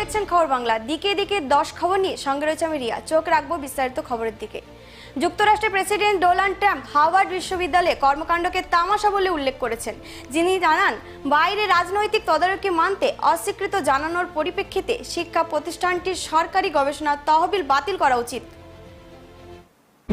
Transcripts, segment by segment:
দেখছেন খবর বাংলা। দিকে দিকে দশ খবর নিয়ে সঙ্গে রয়েছে আমি রিয়া। চোখ রাখব বিস্তারিত খবরের দিকে। যুক্তরাষ্ট্রের প্রেসিডেন্ট ডোনাল্ড ট্রাম্প হাওয়ার্ড বিশ্ববিদ্যালয়ে কর্মকাণ্ডকে তামাশা বলে উল্লেখ করেছেন। যিনি জানান, বাইরে রাজনৈতিক তদারকি মানতে অস্বীকৃত জানানোর পরিপ্রেক্ষিতে শিক্ষা প্রতিষ্ঠানটির সরকারি গবেষণা তহবিল বাতিল করা উচিত।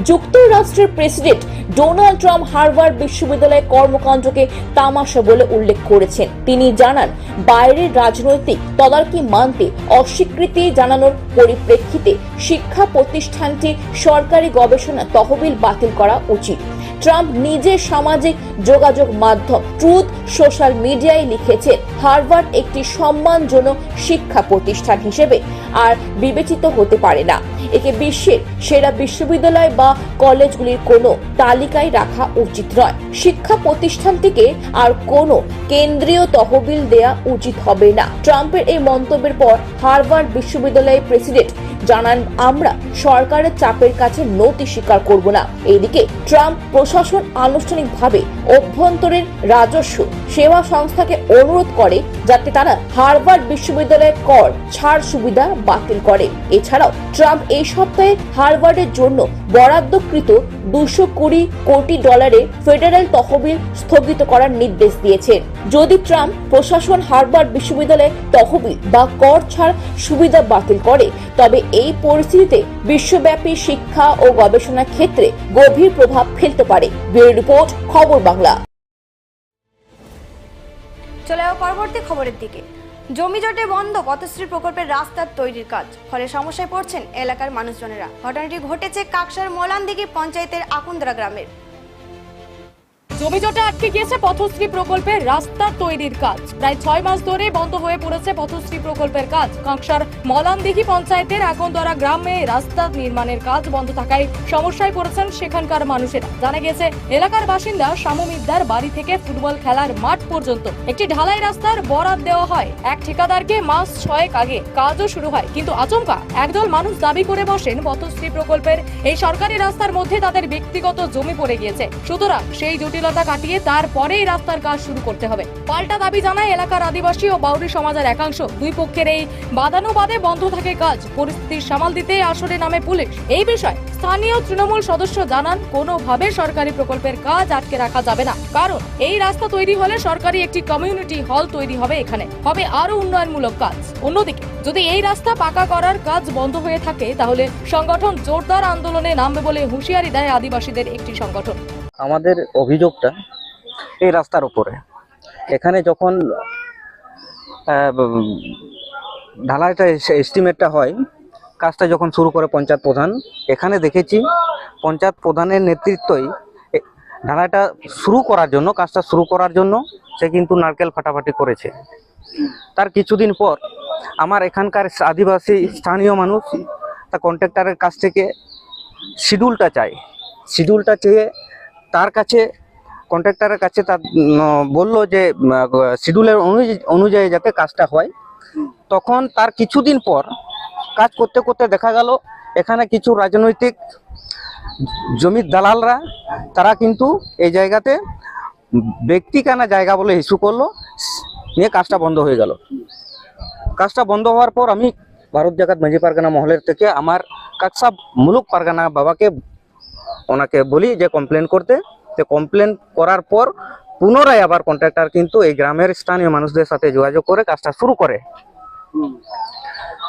যুক্তরাষ্ট্রের প্রেসিডেন্ট ডোনাল্ড ট্রাম্প হার্ভার্ড বিশ্ববিদ্যালয়ের কর্মকাণ্ডকে তামাশা বলে উল্লেখ করেছেন। তিনি জানান, বাইরের রাজনৈতিক তদারকি মানতে অস্বীকৃতি জানানোর পরিপ্রেক্ষিতে শিক্ষা প্রতিষ্ঠানটি সরকারি গবেষণা তহবিল বাতিল করা উচিত। ট্রাম্প নিজের সামাজিক যোগাযোগ মাধ্যম ট্রুথ সোশ্যাল মিডিয়ায় লিখেছেন, হার্ভার্ড একটি সম্মানজনক শিক্ষা প্রতিষ্ঠান হিসেবে আর বিবেচিত হতে পারে না। একে বিশ্বের সেরা বিশ্ববিদ্যালয় বা কলেজগুলির কোনো তালিকায় রাখা উচিত নয়। শিক্ষা প্রতিষ্ঠানটিকে আর কোনো কেন্দ্রীয় তহবিল দেয়া উচিত হবে না। ট্রাম্পের এই মন্তব্যের পর হার্ভার্ড বিশ্ববিদ্যালয়ের প্রেসিডেন্ট জানান, আমরা সরকারের চাপের কাছে নতি স্বীকার করব না। এদিকে ট্রাম্প প্রশাসন আনুষ্ঠানিকভাবে অভ্যন্তরীণ রাজস্ব সেবা সংস্থাকে অনুরোধ করে, যাতে তারা হার্ভার্ড বিশ্ববিদ্যালয়ের কর ছাড় সুবিধা বাতিল করে। এছাড়াও, ট্রাম্প এই সপ্তাহে হার্ভার্ডের জন্য বরাদ্দকৃত দুশো কুড়ি কোটি ডলারের ফেডারেল তহবিল স্থগিত করার নির্দেশ দিয়েছেন যদি ট্রাম্প প্রশাসন হার্ভার্ড বিশ্ববিদ্যালয়ের তহবিল বা কর ছাড় সুবিধা বাতিল করে, তবে এই পরিস্থিতিতে বিশ্বব্যাপী শিক্ষা ও গবেষণা ক্ষেত্রে গভীর প্রভাব ফেলতে পারে। ব্যুরো রিপোর্ট, খবর বাংলা। চলে যাও পরবর্তী খবরের দিকে। জমি জটে বন্ধ, পথশ্রী প্রকল্পের রাস্তার তৈরির কাজ। ফলে সমস্যায় পড়ছেন এলাকার মানুষজনেরা। ঘটনাটি ঘটেছে কাকসার মলানদিঘি পঞ্চায়েতের আকুন্দ্রা গ্রামের। জমিজটে আটকে গিয়েছে পথশ্রী প্রকল্পের রাস্তা তৈরির কাজ। প্রায় ছয় মাস ধরে বন্ধ হয়ে পড়েছে পথশ্রী প্রকল্পের কাজ। কাঁকসার মলানদিঘি পঞ্চায়েতের একন্দরা গ্রামে রাস্তা নির্মাণের কাজ বন্ধ থাকায় সমস্যায় পড়েছেন সেখানকার মানুষেরা। জানা গেছে এলাকার বাসিন্দা শামু মিদ্দার বাড়ি থেকে ফুটবল খেলার মাঠ পর্যন্ত একটি ঢালাই রাস্তার বরাদ দেওয়া হয়। এক ঠিকাদারকে মাস ছয়েক আগে কাজও শুরু হয়। কিন্তু আচমকা একদল মানুষ দাবি করে বসেন, পথশ্রী প্রকল্পের এই সরকারি রাস্তার মধ্যে তাদের ব্যক্তিগত জমি পড়ে গিয়েছে। সুতরাং সেই জটিলতা কাটিয়ে তারপরেই রাস্তার কাজ শুরু করতে হবে। পাল্টা দাবি জানায় এলাকার আদিবাসী ও বাউরি সমাজের একাংশ। দুই পক্ষের এই বাদানুবাদে বন্ধ থাকে কাজ। পরিস্থিতি সামাল দিতে আসরে নামে পুলিশ। এই বিষয়ে স্থানীয় তৃণমূল সদস্য জানান, কোনোভাবে সরকারি প্রকল্পের কাজ আটকে রাখা যাবে না। কারণ, এই রাস্তা তৈরি হলে সরকারি একটি কমিউনিটি হল তৈরি হবে এখানে। হবে আরও উন্নয়নমূলক কাজ। অন্যদিকে, যদি এই রাস্তা পাকা করার কাজ বন্ধ হয়ে থাকে, তাহলে সংগঠন জোরদার আন্দোলনে নামবে বলে হুঁশিয়ারি দেয় আদিবাসীদের একটি সংগঠন। আমাদের অভিযোগটা এই রাস্তার উপরে। এখানে যখন ঢালাইটা এস্টিমেটটা হয় কাজটা যখন শুরু করে পঞ্চায়েত প্রধান এখানে দেখেছি পঞ্চায়েত প্রধানের নেতৃত্বই ঢালাইটা শুরু করার জন্য কাজটা শুরু করার জন্য সে কিন্তু নারকেল ফাটাফাটি করেছে। তার কিছুদিন পর আমার এখানকার আদিবাসী স্থানীয় মানুষ তা কন্ট্রাক্টরের কাছ থেকে শিডিউলটা চায়। শিডিউলটা চেয়ে তার কাছে কন্ট্রাক্টরের কাছে তার বলল যে শিডিউলের অনুযায়ী যাতে কাজটা হয়। তখন তার কিছুদিন পর কাজ করতে করতে দেখা গেল, এখানে কিছু রাজনৈতিক জমির দালালরা, তারা কিন্তু এই জায়গাতে ব্যক্তিকানা জায়গা বলে ইস্যু করল, নিয়ে কাজটা বন্ধ হয়ে গেল। কাজটা বন্ধ হওয়ার পর আমি ভারত জাগাত মাঝি পারগানা মহলের থেকে আমার কাকসা মুলুক পারগানা বাবাকে ওনাকে বলি যে কমপ্লেন করতে। তো কমপ্লেন করার পর পুনরায় আবার কন্ট্রাক্টর কিন্তু এই গ্রামের স্থানীয় মানুষদের সাথে যোগাযোগ করে কাজটা শুরু করে।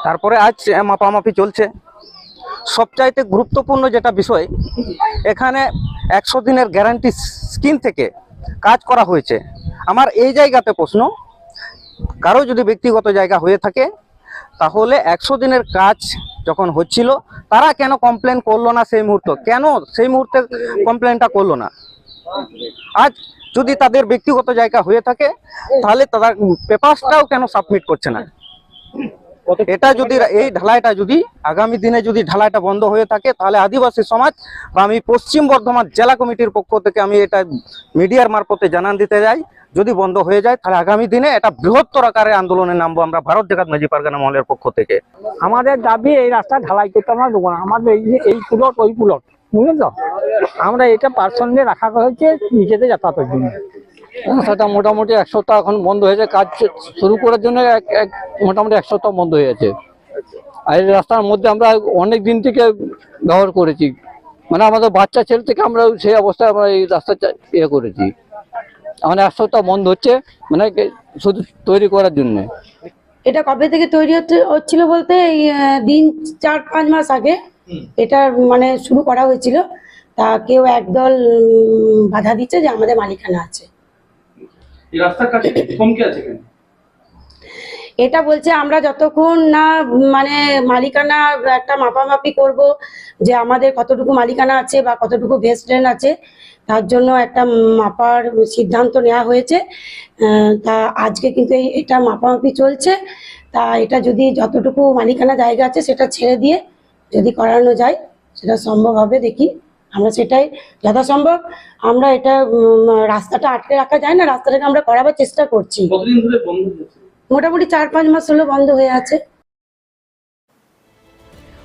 তারপরে আজ মাপামাপি চলছে। সবচাইতে গুরুত্বপূর্ণ যেটা বিষয় এখানে একশো দিনের গ্যারান্টি স্কিম থেকে কাজ করা হয়েছে। আমার এই জায়গাতে প্রশ্ন কারও যদি ব্যক্তিগত জায়গা হয়ে থাকে তাহলে একশো দিনের কাজ যখন হচ্ছিল, তারা কেন কমপ্লেন করল না সেই মুহূর্তে? কেন সেই মুহূর্তে কমপ্লেনটা করল না? আজ যদি তাদের ব্যক্তিগত জায়গা হয়ে থাকে, তাহলে তারা পেপারসটাও কেন সাবমিট করছে না? এটা যদি এই ঢালাইটা যদি আগামী দিনে যদি ঢালাইটা বন্ধ হয়ে থাকে তাহলে আদিবাসী সমাজ বা আমি পশ্চিম বর্ধমান জেলা কমিটির পক্ষ থেকে আমি এটা মিডিয়ার মারফতে জানান দিতে যাই। যদি বন্ধ হয়ে যায় তাহলে আগামী দিনে এটা বৃহত্তর আকারে আন্দোলনে নামবো আমরা ভারত জাগাত মাঝি পারগানা মহলের পক্ষ থেকে। আমাদের দাবি এই রাস্তা ঢালাই করতে আমরা দেবো না। আমাদের এই যে এই পুলট ওই পুলট বুঝলেন তো আমরা এটা পার্সোনালি রাখা হয়েছে নিজেদের যাতায়াতের জন্য। রাস্তাটা মোটামুটি এক সপ্তাহ এখন বন্ধ হয়েছে কাজ শুরু করার জন্য এক এক মোটামুটি এক সপ্তাহ বন্ধ হয়ে আছে আর এই রাস্তার মধ্যে আমরা অনেক দিন থেকে ব্যবহার করেছি। মানে আমাদের বাচ্চা ছেলে থেকে আমরা সেই অবস্থায় আমরা এই রাস্তা ইয়ে করেছি। এখন এক সপ্তাহ বন্ধ হচ্ছে মানে শুধু তৈরি করার জন্যে। এটা কবে থেকে তৈরি হচ্ছে হচ্ছিল বলতে এই দিন চার পাঁচ মাস আগে। এটা মানে শুরু করা হয়েছিল। তা কেউ একদল বাধা দিচ্ছে যে আমাদের মালিকানা আছে। এই রাস্তার কাছে থমকে আছে কেন? এটা বলছে আমরা যতক্ষণ না মানে মালিকানা একটা মাপামাপি করব যে আমাদের কতটুকু মালিকানা আছে বা কতটুকু ভেস্ট ল্যান্ড আছে, তার জন্য একটা মাপার সিদ্ধান্ত নেওয়া হয়েছে। তা আজকে কিন্তু এটা মাপামাপি চলছে। তা এটা যদি যতটুকু মালিকানা জায়গা আছে সেটা ছেড়ে দিয়ে যদি করানো যায়, সেটা সম্ভব হবে দেখি। আমরা সেটাই যথাসম্ভব আমরা এটা রাস্তাটা আটকে রাখা যায় না রাস্তাটাকে আমরা করাবার চেষ্টা করছি। মোটামুটি চার পাঁচ মাস হলো বন্ধ হয়ে আছে।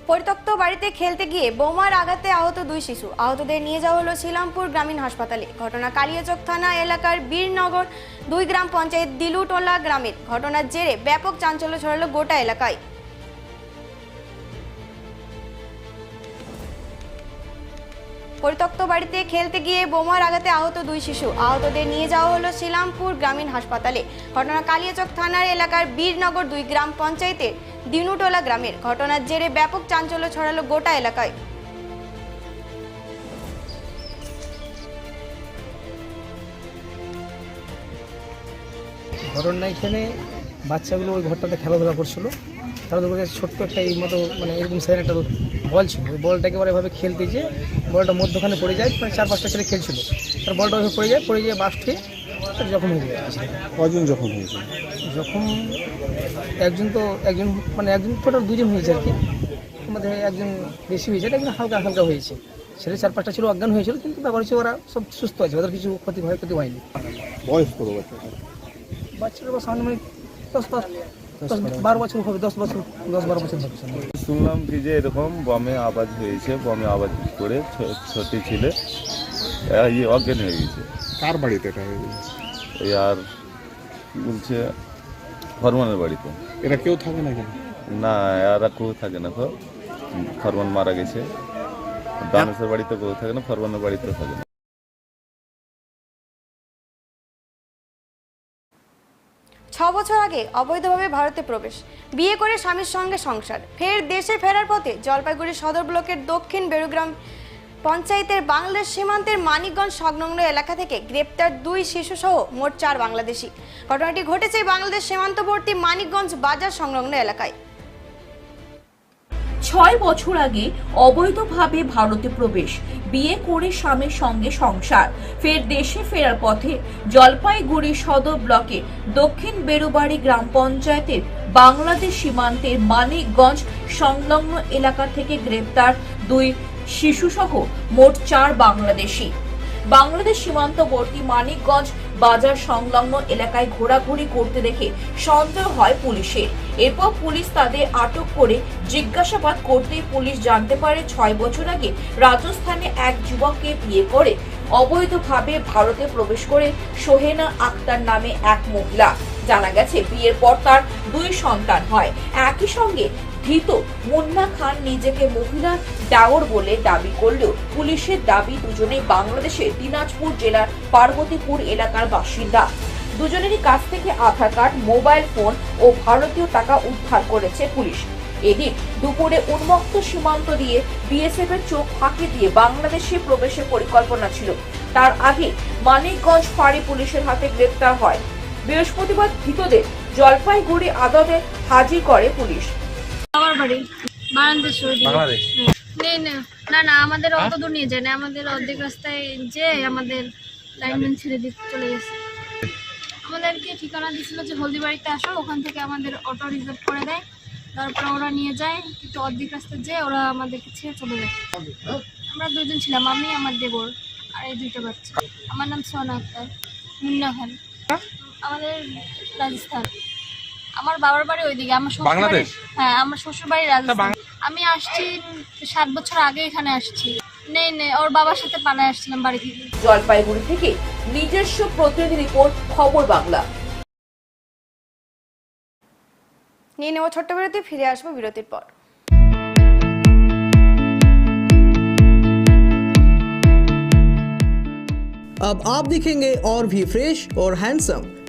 পরিত্যক্ত বাড়িতে খেলতে গিয়ে বোমার আঘাতে আহত দুই শিশু। আহতদের নিয়ে যাওয়া হলো শিলামপুর গ্রামীণ হাসপাতালে। ঘটনা কালিয়াচক থানা এলাকার বীরনগর দুই গ্রাম পঞ্চায়েত দিলুটোলা গ্রামের। ঘটনার জেরে ব্যাপক চাঞ্চল্য ছড়ালো গোটা এলাকায়। পরিত্যক্ত বাড়িতে খেলতে গিয়ে বোমার আঘাতে আহত দুই শিশু। আহতদের নিয়ে যাওয়া হলো শিলামপুর গ্রামীণ হাসপাতালে। ঘটনা কালিয়াচক থানার এলাকার বীরনগর দুই গ্রাম পঞ্চায়েতের দিনুটোলা গ্রামের। ঘটনার জেরে ব্যাপক চাঞ্চল্য ছড়ালো গোটা এলাকায়। ঘটনা এখানে বাচ্চাগুলো ওই ঘরটাতে খেলাধুলা করছিল। খেলাধুলা করে ছোট্ট একটা এই মতো মানে এরকম সাইড একটা বল ছিল। ওই বলটাকে এবার এভাবে খেলতে যে বলটা মধ্যখানে পড়ে যায় মানে চার পাঁচটা ছেলে খেলছিল। তার বলটা ওইভাবে পড়ে যায় পড়ে গিয়ে বাসটি যখন হয়ে যায়। কজন জখম হয়েছে? যখন একজন তো একজন মানে একজন টোটাল দুজন হয়েছে আর কি। আমাদের একজন বেশি হয়েছে একজন হালকা হালকা হয়েছে। ছেলে চার পাঁচটা ছিল অজ্ঞান হয়েছিল কিন্তু ব্যাপার হচ্ছে ওরা সব সুস্থ আছে ওদের কিছু ক্ষতি হয় ক্ষতি হয়নি। বয়স বাচ্চা বাচ্চারা বা সামনে মানে দশ বারো বছর। হবে দশ বছর দশ বারো বছর হবে। শুনলাম কি যে এরকম বমে আওয়াজ হয়েছে বমে আওয়াজ করে ছ- ছোটি ছেলে ইয়ে অজ্ঞান হয়ে গেছে। কার বাড়িতে এটা হয়েছে? এই আর কি বলছে ফরমানের বাড়িতে। এরা কেউ থাকে না এখানে না এরা কেউ থাকে না তো। ফরমান মারা গেছে। দানেশের বাড়িতে কেউ থাকে না ফরমানের বাড়িতে থাকে না। ছ বছর আগে অবৈধভাবে ভারতে প্রবেশ। বিয়ে করে স্বামীর সঙ্গে সংসার। ফের দেশে ফেরার পথে জলপাইগুড়ি সদর ব্লকের দক্ষিণ বেরুগ্রাম পঞ্চায়েতের বাংলাদেশ সীমান্তের মানিকগঞ্জ সংলগ্ন এলাকা থেকে গ্রেপ্তার দুই শিশুসহ মোট চার বাংলাদেশি। ঘটনাটি ঘটেছে বাংলাদেশ সীমান্তবর্তী মানিকগঞ্জ বাজার সংলগ্ন এলাকায়। ছয় বছর আগে অবৈধভাবে ভারতে প্রবেশ, বিয়ে করে স্বামীর সঙ্গে সংসার, ফের দেশে ফেরার পথে জলপাইগুড়ি সদর ব্লকে দক্ষিণ বেরুবাড়ি গ্রাম পঞ্চায়েতের বাংলাদেশ সীমান্তের মানিকগঞ্জ সংলগ্ন এলাকা থেকে গ্রেপ্তার দুই শিশুসহ মোট চার বাংলাদেশি। বাংলাদেশ সীমান্তবর্তী মানিকগঞ্জ বাজার সংলগ্ন এলাকায় ঘোরাঘুরি করতে দেখে সন্দেহ হয় পুলিশের। এরপর পুলিশ তাদের আটক করে জিজ্ঞাসাবাদ করতে পুলিশ জানতে পারে ছয় বছর আগে রাজস্থানে এক যুবককে বিয়ে করে। অবৈধভাবে ভারতে প্রবেশ করে সোহেনা আক্তার নামে এক মহিলা। জানা গেছে, বিয়ের পর তার দুই সন্তান হয়। একই সঙ্গে ধৃত। মুন্না খান নিজেকে মহিলা ডাওর বলে দাবি করলেও পুলিশের দাবি দুজনেই বাংলাদেশের দিনাজপুর জেলার পার্বতীপুর এলাকার বাসিন্দা। দুজনেরই কাছ থেকে আধার কার্ড, মোবাইল ফোন ও ভারতীয় টাকা উদ্ধার করেছে পুলিশ। এদিন দুপুরে উন্মুক্ত সীমান্ত দিয়ে বিএসএফ এর চোখ ফাঁকি দিয়ে বাংলাদেশে প্রবেশের পরিকল্পনা ছিল। তার আগে মানিকগঞ্জ ফাঁড়ি পুলিশের হাতে গ্রেপ্তার হয়। বৃহস্পতিবার ধৃতদের জলপাইগুড়ি আদালতে হাজির করে পুলিশ। আমার বাড়ি বারান্দেশ বাংলাদেশ? নেই না না। না আমাদের অত দূর নিয়ে যায় না। আমাদের অর্ধেক রাস্তায় যে আমাদের লাইনম্যান ছেড়ে দিয়ে চলে গেছে। আমাদেরকে ঠিকানা দিছিল যে হলদিবাড়িতে আসো। ওখান থেকে আমাদের অটো রিজার্ভ করে দেয়। তারপর ওরা নিয়ে যায়। কিন্তু অর্ধেক রাস্তায় যে ওরা আমাদেরকে ছেড়ে চলে যায়। আমরা দুজন ছিলাম আমি আমার দেবর আর এই দুইটা বাচ্চা। আমার নাম সোনা আক্তার মুন্না খান। আমাদের রাজস্থান। আমার বাবার বাড়ি ওইদিকে আমার শ্বশুর বাড়ি হ্যাঁ আমার শ্বশুর বাড়ি রাজস্থান আমি আসছি সাত বছর আগে এখানে আসছি নেই নেই ওর বাবার সাথে পালায় আসছিলাম বাড়ি থেকে জলপাইগুড়ি থেকে নিজস্ব প্রতিনিধি রিপোর্ট খবর বাংলা নিয়ে নেওয়া ছোট্ট বিরতি ফিরে আসবো বিরতির পর अब आप दिखेंगे और भी फ्रेश और हैंडसम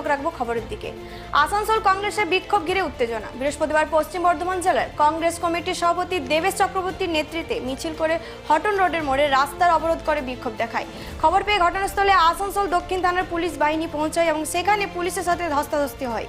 চোখ রাখব খবরের দিকে। আসানসোল কংগ্রেসের বিক্ষোভ ঘিরে উত্তেজনা। বৃহস্পতিবার পশ্চিম বর্ধমান জেলার কংগ্রেস কমিটির সভাপতি দেবেশ চক্রবর্তীর নেতৃত্বে মিছিল করে হটন রোডের মোড়ে রাস্তার অবরোধ করে বিক্ষোভ দেখায়। খবর পেয়ে ঘটনাস্থলে আসানসোল দক্ষিণ থানার পুলিশ বাহিনী পৌঁছায় এবং সেখানে পুলিশের সাথে ধস্তাধস্তি হয়।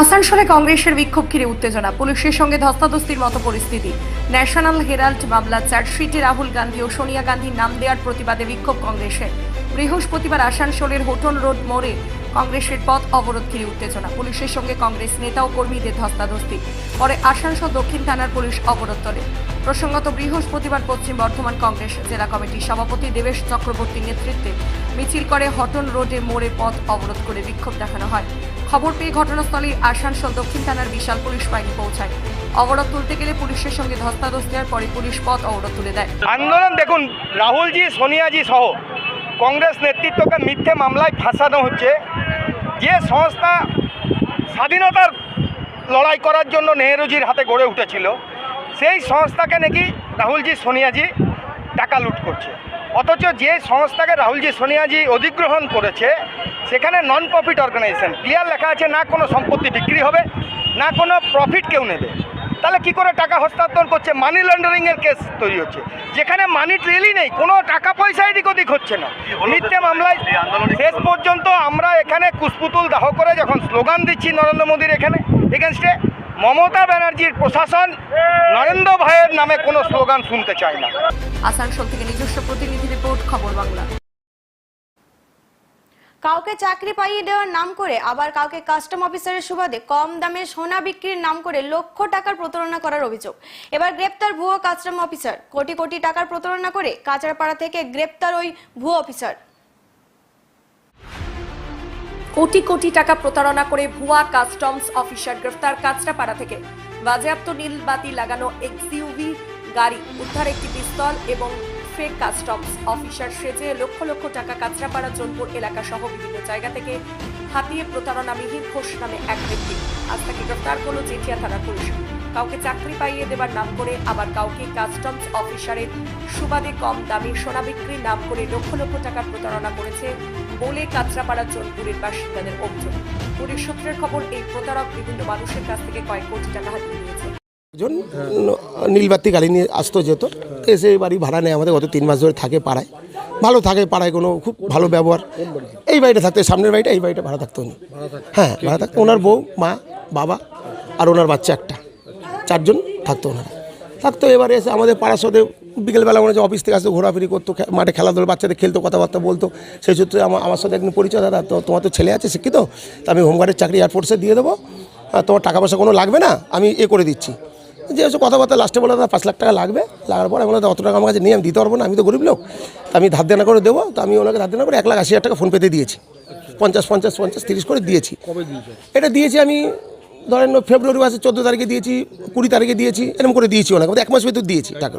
আসানসোলে কংগ্রেসের বিক্ষোভ ঘিরে উত্তেজনা। পুলিশের সঙ্গে ধস্তাধস্তির মতো পরিস্থিতি। ন্যাশনাল হেরাল্ড মামলা, চার্জশিটে রাহুল গান্ধী ও সোনিয়া গান্ধীর নাম দেওয়ার প্রতিবাদে বিক্ষোভ কংগ্রেসের বৃহস্পতিবার আসানসোলের হোটন রোড মোড়ে কংগ্রেসের পথ অবরোধ ঘিরে উত্তেজনা। পুলিশের সঙ্গে কংগ্রেস নেতা ও কর্মীদের ধস্তাধস্তি। পরে আসানসোল দক্ষিণ থানার পুলিশ অবরোধ তোলে। প্রসঙ্গত, বৃহস্পতিবার পশ্চিম বর্ধমান কংগ্রেস জেলা কমিটির সভাপতি দেবেশ চক্রবর্তীর নেতৃত্বে মিছিল করে হটন রোডে মোড়ে পথ অবরোধ করে বিক্ষোভ দেখানো হয়। খবর পেয়ে ঘটনাস্থলে আসানসোল দক্ষিণ থানার বিশাল পুলিশ বাহিনী পৌঁছায়। অবরোধ তুলতে গেলে পুলিশের সঙ্গে ধস্তাধস্তি হওয়ার পরে পুলিশ পথ অবরোধ তুলে দেয়। আন্দোলন দেখুন, রাহুলজি, সোনিয়াজি সহ কংগ্রেস নেতৃত্বকে মিথ্যে মামলায় ফাঁসানো হচ্ছে। যে সংস্থা স্বাধীনতার লড়াই করার জন্য নেহরুজির হাতে গড়ে উঠেছিল, সেই সংস্থাকে নাকি রাহুলজি, সোনিয়াজি টাকা লুট করছে। অথচ যে সংস্থাকে রাহুলজি সোনিয়াজি অধিগ্রহণ করেছে সেখানে নন প্রফিট অর্গানাইজেশন ক্লিয়ার লেখা আছে না কোনো সম্পত্তি বিক্রি হবে না কোনো প্রফিট কেউ নেবে। তাহলে কি করে টাকা হস্তান্তর করছে? মানি লন্ডারিংয়ের কেস তৈরি হচ্ছে। যেখানে মানি ট্রেলই নেই কোনো টাকা পয়সা এদিক ওদিক হচ্ছে না। মিথ্যে মামলায় শেষ পর্যন্ত আমরা এখানে কুসপুতুল দাহ করে যখন স্লোগান দিচ্ছি নরেন্দ্র মোদীর এখানে এগেনস্টে মমতা ব্যানার্জির প্রশাসন নরেন্দ্র ভাইয়ের নামে কোনো স্লোগান শুনতে চায় না। আসানসোল থেকে নিজস্ব প্রতিনিধি রিপোর্ট, খবর বাংলা। কাউকে চাকরি পাইয়ে দেওয়ার নাম করে আবার কাউকে কাস্টম অফিসারের সুবাদে কম দামে সোনা বিক্রির নাম করে লক্ষ টাকার প্রতারণা করার অভিযোগ। এবার গ্রেপ্তার ভুয়ো কাস্টম অফিসার। কোটি কোটি টাকার প্রতারণা করে কাঁচরাপাড়া থেকে গ্রেপ্তার ওই ভুয়ো অফিসার। কোটি কোটি টাকা প্রতারণা করে ভুয়া কাস্টমস অফিসার গ্রেফতার কাঁচরাপাড়া থেকে। বাজেয়াপ্ত নীল বাতি লাগানো এক্সইউভি গাড়ি উদ্ধার একটি পিস্তল এবং ফেক কাস্টমস অফিসার সেজে লক্ষ লক্ষ টাকা কাঁচরাপাড়া, জোনপুর এলাকা সহ বিভিন্ন জায়গা থেকে হাতিয়ে প্রতারণা মিহির ঘোষ নামে এক ব্যক্তি। আজ তাকে গ্রেফতার করল জেঠিয়া থানা পুলিশ। কাউকে চাকরি পাইয়ে দেবার নাম করে আবার কাউকে কাস্টমস অফিসারের সুবাদে কম দামে সোনা বিক্রির নাম করে লক্ষ লক্ষ টাকার প্রতারণা করেছে বলে কাঁচরাপাড়া জোনপুরের বাসিন্দাদের অভিযোগ। পুলিশ সূত্রের খবর এই প্রতারক বিভিন্ন মানুষের কাছ থেকে কয়েক কোটি টাকা হাতিয়ে নিয়েছে। একজন নীলবাতি গাড়ি নিয়ে আসতো যেত। এসে এই বাড়ি ভাড়া নেয় আমাদের গত তিন মাস ধরে থাকে পাড়ায়। ভালো থাকে পাড়ায় কোনো খুব ভালো ব্যবহার। এই বাড়িটা থাকতে সামনের বাড়িটা এই বাড়িটা ভাড়া থাকতো উনি। হ্যাঁ ভাড়া থাকতো ওনার বউ মা বাবা আর ওনার বাচ্চা একটা। চারজন থাকতো ওনারা। থাকতো এবারে এসে আমাদের পাড়ার সাথে বিকেলবেলা মনে হচ্ছে অফিস থেকে আসতো ঘোরাফেরি করতো মাঠে খেলাধুলা বাচ্চাদের খেলতো কথাবার্তা বলতো। সেই সূত্রে আমার আমার সাথে একদিন পরিচয় দাদা তো তোমার তো ছেলে আছে শিক্ষিত? তা আমি হোমগার্ডের চাকরি এয়ারফোর্সে দিয়ে দেবো। আর তোমার টাকা পয়সা কোনো লাগবে না? আমি এ করে দিচ্ছি। যে হচ্ছে কথাবার্তা লাস্টে বলে দাদা পাঁচ লাখ টাকা লাগবে। লাগার পর আমি বললাম অত টাকা আমার কাছে নিয়ে আমি দিতে পারব না আমি তো গরিব লোক। তা আমি ধার দেনা করে দেবো। তো আমি ওনাকে ধার দেনা করে এক লাখ আশি হাজার টাকা ফোন পেতে দিয়েছি। পঞ্চাশ পঞ্চাশ পঞ্চাশ তিরিশ করে দিয়েছি। এটা দিয়েছি আমি ধরেন ফেব্রুয়ারি মাসে চোদ্দ তারিখে দিয়েছি কুড়ি তারিখে দিয়েছি এরকম করে দিয়েছি অনেক এক মাস ভিতর দিয়েছি টাকা।